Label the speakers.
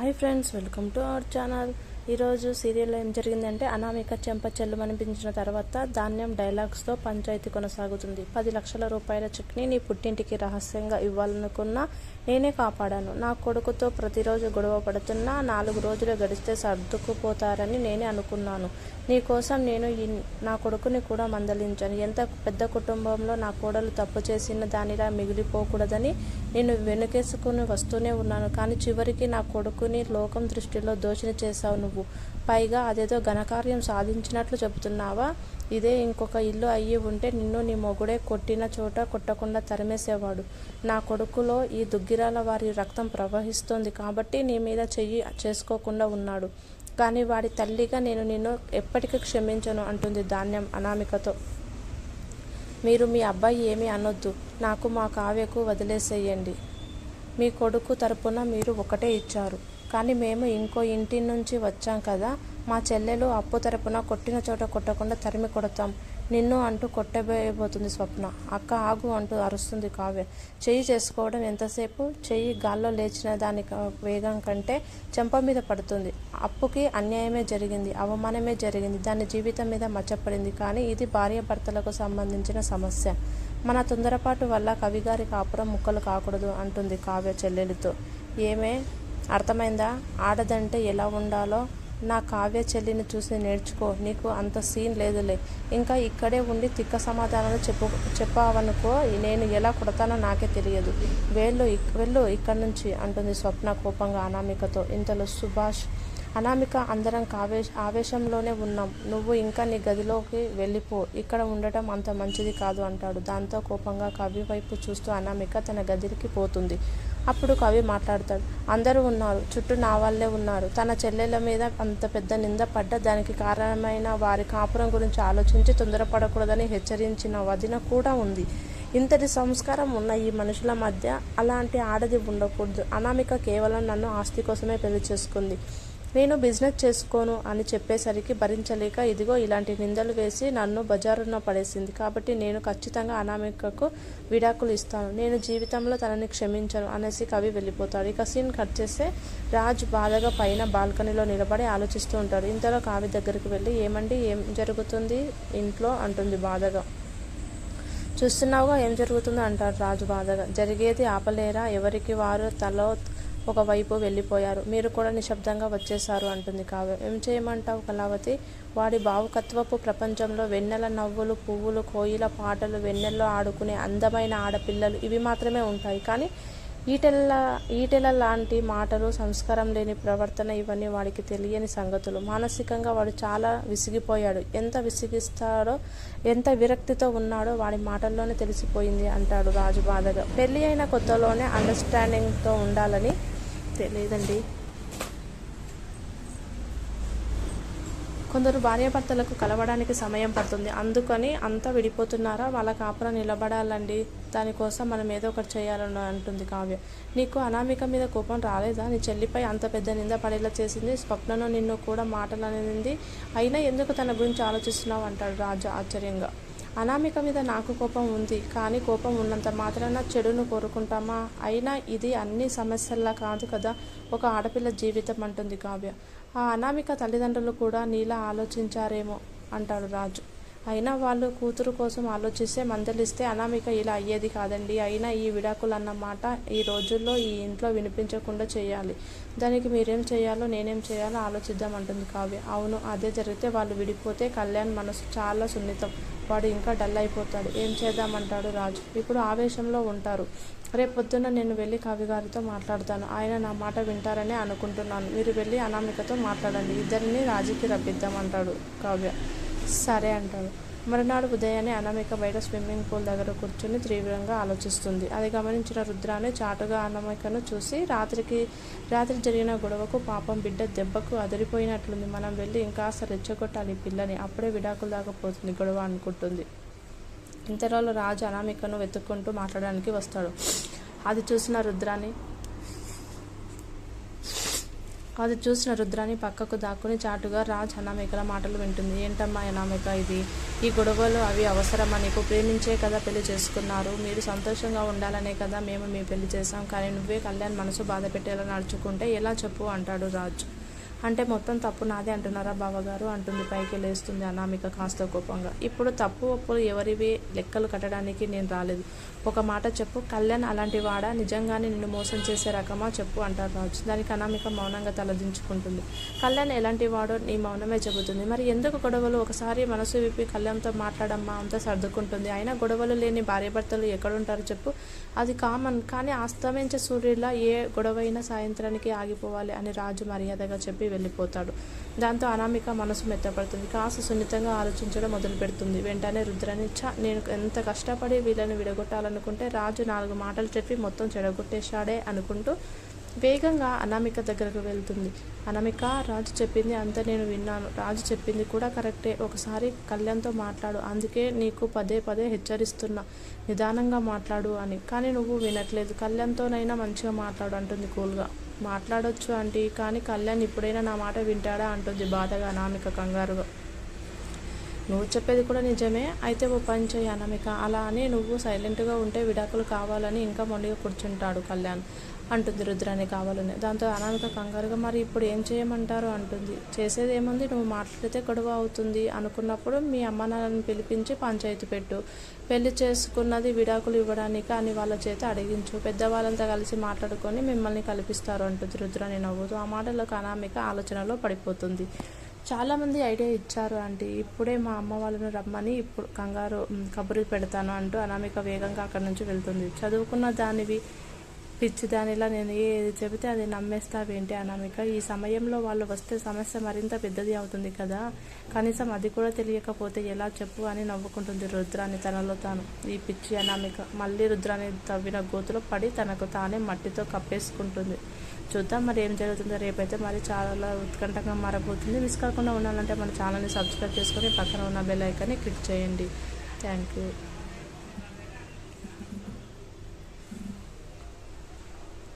Speaker 1: Hi friends welcome to our channel. ఈరోజు సీరియల్లో ఏం జరిగిందంటే అనామిక చెంప చెల్లుమనిపించిన తర్వాత ధాన్యం డైలాగ్స్తో పంచాయతీ కొనసాగుతుంది. పది లక్షల రూపాయల చెక్ని నీ పుట్టింటికి రహస్యంగా ఇవ్వాలనుకున్నా నేనే కాపాడాను. నా కొడుకుతో ప్రతిరోజు గొడవ పడుతున్నా నాలుగు రోజులు గడిస్తే సర్దుకుపోతారని నేనే అనుకున్నాను. నీకోసం నేను ఈ నా కొడుకుని కూడా మందలించాను. ఎంత పెద్ద కుటుంబంలో నా కోడలు తప్పు చేసిన దానిలా మిగిలిపోకూడదని నేను వెనుకేసుకుని వస్తూనే ఉన్నాను. కానీ చివరికి నా కొడుకుని లోకం దృష్టిలో దోషిని చేశావు నువ్వు. పైగా అదేదో ఘనకార్యం సాధించినట్లు చెబుతున్నావా? ఇదే ఇంకొక ఇల్లు అయ్యి ఉంటే నిన్ను నీ మొగుడే కొట్టిన చోట కొట్టకుండా తరిమేసేవాడు. నా కొడుకులో ఈ దుగ్గిరాల వారి రక్తం ప్రవహిస్తోంది కాబట్టి నీ మీద చెయ్యి చేసుకోకుండా ఉన్నాడు. కానీ వాడి తల్లిగా నేను నిన్ను ఎప్పటికీ క్షమించను అంటుంది ధాన్యం అనామికతో. మీరు మీ అబ్బాయి ఏమీ అనొద్దు. నాకు మా కావ్యకు వదిలేసేయండి. మీ కొడుకు తరపున మీరు ఒకటే ఇచ్చారు. కానీ మేము ఇంకో ఇంటి నుంచి వచ్చాం కదా మా చెల్లెలు అప్పు తరపున కొట్టిన చోట కొట్టకుండా తరిమి కొడతాం. నిన్ను అంటూ కొట్టబోయబోతుంది స్వప్న. అక్క ఆగు అంటూ అరుస్తుంది కావ్య. చెయ్యి చేసుకోవడం ఎంతసేపు? చెయ్యి గాల్లో లేచిన దాని వేగం కంటే చెంప మీద పడుతుంది. అప్పుకి అన్యాయమే జరిగింది అవమానమే జరిగింది దాని జీవితం మీద మచ్చపడింది. కానీ ఇది భార్యాభర్తలకు సంబంధించిన సమస్య. మన తొందరపాటు వల్ల కవిగారి కాపురం ముక్కలు కాకూడదు అంటుంది కావ్య చెల్లెలితో. ఏమే? అర్థమైందా? ఆడదంటే ఎలా ఉండాలో నా కావ్య చెల్లిని చూసి నేర్చుకో నీకు అంత సీన్ లేదులే. ఇంకా ఇక్కడే ఉండి తిక్క సమాధానాలు చెప్పు చెప్పావనుకో నేను ఎలా కొడతానో నాకే తెలియదు. వెళ్ళు వెళ్ళు ఇక్కడి నుంచి అంటుంది స్వప్న కోపంగా అనామికతో. ఇంతలో సుభాష్ అనామిక అందరం కావే ఆవేశంలోనే ఉన్నాం. నువ్వు ఇంకా నీ గదిలోకి వెళ్ళిపో. ఇక్కడ ఉండటం అంత మంచిది కాదు అంటాడు. దాంతో కోపంగా కవి వైపు చూస్తూ అనామిక తన గదికి పోతుంది. అప్పుడు కవి మాట్లాడతాడు. అందరూ ఉన్నారు. చుట్టూ నా వాళ్ళే ఉన్నారు. తన చెల్లెల మీద అంత పెద్ద నింద పడ్డ దానికి కారణమైన వారి కాపురం గురించి ఆలోచించి తొందరపడకూడదని హెచ్చరించిన వదిన కూడా ఉంది. ఇంతటి సంస్కారం ఉన్న ఈ మనుషుల మధ్య అలాంటి ఆడది ఉండకూడదు. అనామిక కేవలం నన్ను ఆస్తి కోసమే పెళ్ళి చేసుకుంది. నేను బిజినెస్ చేసుకోను అని చెప్పేసరికి భరించలేక ఇదిగో ఇలాంటి నిందలు వేసి నన్ను బజారున పడేసింది. కాబట్టి నేను ఖచ్చితంగా అనామికకు విడాకులు ఇస్తాను. నేను జీవితంలో తనని క్షమించను అనేసి కవి వెళ్ళిపోతాడు. ఇక సీన్ కట్ చేస్తే రాజ్ బాధగా పైన బాల్కనీలో నిలబడి ఆలోచిస్తూ ఉంటాడు. ఇంతలో కావి దగ్గరికి వెళ్ళి ఏమండి ఏం జరుగుతుంది ఇంట్లో? అంటుంది బాధగా. చూస్తున్నావుగా ఏం జరుగుతుందో? అంటాడు రాజు బాధగా. జరిగేది ఆపలేరా? ఎవరికి వారు తలో ఒకవైపు వెళ్ళిపోయారు. మీరు కూడా నిశ్శబ్దంగా వచ్చేశారు అంటుంది కావ్య. ఏం చేయమంటావు కళావతి? వాడి భావుకత్వపు ప్రపంచంలో వెన్నెల నవ్వులు పువ్వులు కోయిల పాటలు వెన్నెల్లో ఆడుకునే అందమైన ఆడపిల్లలు ఇవి మాత్రమే ఉంటాయి. కానీ ఈటెల ఈటెల లాంటి మాటలు సంస్కారం లేని ప్రవర్తన ఇవన్నీ వాడికి తెలియని సంగతులు. మానసికంగా వాడు చాలా విసిగిపోయాడు. ఎంత విసిగిస్తాడో ఎంత విరక్తితో ఉన్నాడో వాడి మాటల్లోనే తెలిసిపోయింది అంటాడు రాజు బాధగా. పెళ్ళి అయిన కొత్తలోనే అండర్స్టాండింగ్తో ఉండాలని తెలియదండి కొందరు భార్యాభర్తలకు కలవడానికి సమయం పడుతుంది. అందుకని అంతా విడిపోతున్నారా? వాళ్ళ కాపురం నిలబడాలండి. దానికోసం మనం ఏదో ఒకటి చేయాలని అంటుంది కావ్య. నీకు అనామిక మీద కోపం రాలేదా? నీ చెల్లిపై అంత పెద్ద నింద పడేలా చేసింది స్వప్నను నిన్ను కూడా మాటలనేది. అయినా ఎందుకు తన గురించి ఆలోచిస్తున్నావు? అంటాడు రాజు ఆశ్చర్యంగా. అనామిక మీద నాకు కోపం ఉంది కానీ కోపం ఉన్నంత మాత్రాన చెడును కోరుకుంటామా? అయినా ఇది అన్ని సమస్యల్లా కాదు కదా ఒక ఆడపిల్ల జీవితం అంటుంది కావ్య. ఆ అనామిక తల్లిదండ్రులు కూడా నీలా ఆలోచించారేమో అంటాడు రాజు. అయినా వాళ్ళు కూతురు కోసం ఆలోచిస్తే మందలిస్తే అనామిక ఇలా అయ్యేది కాదండి. అయినా ఈ విడాకులు అన్న మాట ఈ రోజుల్లో ఈ ఇంట్లో వినిపించకుండా చేయాలి. దానికి మీరేం చేయాలో నేనేం చేయాలో ఆలోచిద్దాం అంటుంది కావ్య. అవును అదే జరిగితే వాళ్ళు విడిపోతే కళ్యాణ్ మనసు చాలా సున్నితం. వాడు ఇంకా డల్ అయిపోతాడు. ఏం చేద్దామంటాడు రాజు? ఇప్పుడు ఆవేశంలో ఉంటారు. రేపు పొద్దున్న నేను వెళ్ళి కవి గారితో మాట్లాడతాను. ఆయన నా మాట వింటారని అనుకుంటున్నాను. మీరు వెళ్ళి అనామికతో మాట్లాడండి. ఇద్దరిని రాజుకి రప్పిద్దామంటాడు కావ్య. సరే అంటాడు మరునాడు ఉదయాన్నే అనామిక బయట స్విమ్మింగ్ పూల్ దగ్గర కూర్చుని తీవ్రంగా ఆలోచిస్తుంది. అది గమనించిన రుద్రాన్ని చాటుగా అనామికను చూసి రాత్రికి రాత్రి జరిగిన గొడవకు పాపం బిడ్డ దెబ్బకు అదిరిపోయినట్లుంది. మనం వెళ్ళి ఇంకాస్త రెచ్చగొట్టాలి పిల్లని. అప్పుడే విడాకులు దాకా పోతుంది గొడవ అనుకుంటుంది. ఇంతలో రాజు అనామికను వెతుక్కుంటూ మాట్లాడడానికి వస్తాడు. అది చూసిన రుద్రాని అది చూసిన రుద్రాని పక్కకు దాక్కుని చాటుగా రాజ్ అనామికల మాటలు వింటుంది. ఏంటమ్మా అనామిక ఇది? ఈ గొడవలు అవి అవసరమా? నీకు ప్రేమించే కదా పెళ్ళి చేసుకున్నారు. మీరు సంతోషంగా ఉండాలనే కదా మేము మీ పెళ్ళి చేసాం కానీ నువ్వే కళ్యాణ్ మనసు బాధ పెట్టేలా నడుచుకుంటే ఎలా చెప్పు అంటాడు రాజ్. అంటే మొత్తం తప్పు నాదే అంటున్నారా బావగారు? అంటుంది పైకి లేస్తుంది అనామిక కాస్త కోపంగా. ఇప్పుడు తప్పు ఒప్పులు ఎవరివి? లెక్కలు కట్టడానికి నేను రాలేదు. ఒక మాట చెప్పు కళ్యాణ్ అలాంటి వాడా నిజంగానే నిన్ను మోసం చేసే రకమా? చెప్పు అంటారు రాజు. దానికి అనామిక మౌనంగా తలదించుకుంటుంది. కళ్యాణ్ ఎలాంటి వాడో నీ మౌనమే చెబుతుంది. మరి ఎందుకు గొడవలు? ఒకసారి మనసు విప్పి కళ్యాణ్తో మాట్లాడమ్మా అంతా సర్దుకుంటుంది. అయినా గొడవలు లేని భార్యాభర్తలు ఎక్కడుంటారు చెప్పు? అది కామన్. కానీ అస్తమించే సూర్యుడిలా ఏ గొడవైనా సాయంత్రానికి ఆగిపోవాలి అని రాజు మర్యాదగా చెప్పి వెళ్ళిపోతాడు. దాంతో అనామిక మనసు మెత్తపడుతుంది. కాస్త సున్నితంగా ఆలోచించడం మొదలు పెడుతుంది. వెంటనే రుద్రని ఛ నేను ఎంత కష్టపడి వీళ్ళని విడగొట్టాలనుకుంటే రాజు నాలుగు మాటలు చెప్పి మొత్తం చెడగొట్టేశాడే అనుకుంటూ వేగంగా అనామిక దగ్గరకు వెళ్తుంది. అనామిక రాజు చెప్పింది అంత నేను విన్నాను. రాజు చెప్పింది కూడా కరెక్టే. ఒకసారి కళ్యాణ్తో మాట్లాడు. అందుకే నీకు పదే పదే హెచ్చరిస్తున్నా. నిదానంగా మాట్లాడు అని. కానీ నువ్వు వినట్లేదు. కళ్యాణ్తోనైనా మంచిగా మాట్లాడు అంటుంది కూల్గా. మాట్లాడొచ్చు ఆంటీ. కానీ కళ్యాణ్ ఇప్పుడైనా నా మాట వింటాడా అంటుంది బాధగా అనామిక కంగారుగా. నువ్వు చెప్పేది కూడా నిజమే. అయితే ఓ పని చేయి అనామిక. అలా అని నువ్వు సైలెంట్గా ఉంటే విడాకులు కావాలని ఇంకా మొండిగా కూర్చుంటాడు కళ్యాణ్. అంటుంది రుద్రాని కావాలని. దాంతో అనామిక కంగారుగా మరి ఇప్పుడు ఏం చేయమంటారు? అంటుంది. చేసేది ఏముంది? నువ్వు మాట్లాడితే గొడవ అవుతుంది. అనుకున్నప్పుడు మీ అమ్మ నాన్నని పిలిపించి పంచాయతీ పెట్టు. పెళ్ళి చేసుకున్నది విడాకులు ఇవ్వడానికి అని వాళ్ళ చేత అడిగించు. పెద్దవాళ్ళంతా కలిసి మాట్లాడుకొని మిమ్మల్ని కల్పిస్తారు అంటుంది రుద్రాని నవ్వుతూ. ఆ మాటలకు అనామిక ఆలోచనలో పడిపోతుంది. చాలామంది ఐడియా ఇచ్చారు ఆంటీ. ఇప్పుడే మా అమ్మ వాళ్ళని రమ్మని ఇప్పుడు కంగారు కబుర్లు కబురు పెడతాను అంటూ అనామిక వేగంగా అక్కడి నుంచి వెళ్తుంది. చదువుకున్న దానివి పిచ్చి దానిలా నేను ఏది చెబితే అది నమ్మేస్తావేంటి అనామిక ఈ సమయంలో వాళ్ళు వస్తే సమస్య మరింత పెద్దది అవుతుంది కదా. కనీసం అది కూడా తెలియకపోతే ఎలా చెప్పు అని నవ్వుకుంటుంది రుద్రాన్ని తనలో తాను. ఈ పిచ్చి అనామిక మళ్ళీ రుద్రాన్ని తవ్విన గోతులో పడి తనకు తానే మట్టితో కప్పేసుకుంటుంది. చూద్దాం మరి ఏం జరుగుతుందో. రేపైతే మరి చాలా ఉత్కంఠంగా మారబోతుంది. మిస్ కాకుండా ఉండాలంటే మన ఛానల్ని సబ్స్క్రైబ్ చేసుకొని పక్కన ఉన్న బెల్ ఐకాన్ని క్లిక్ చేయండి. Thank you.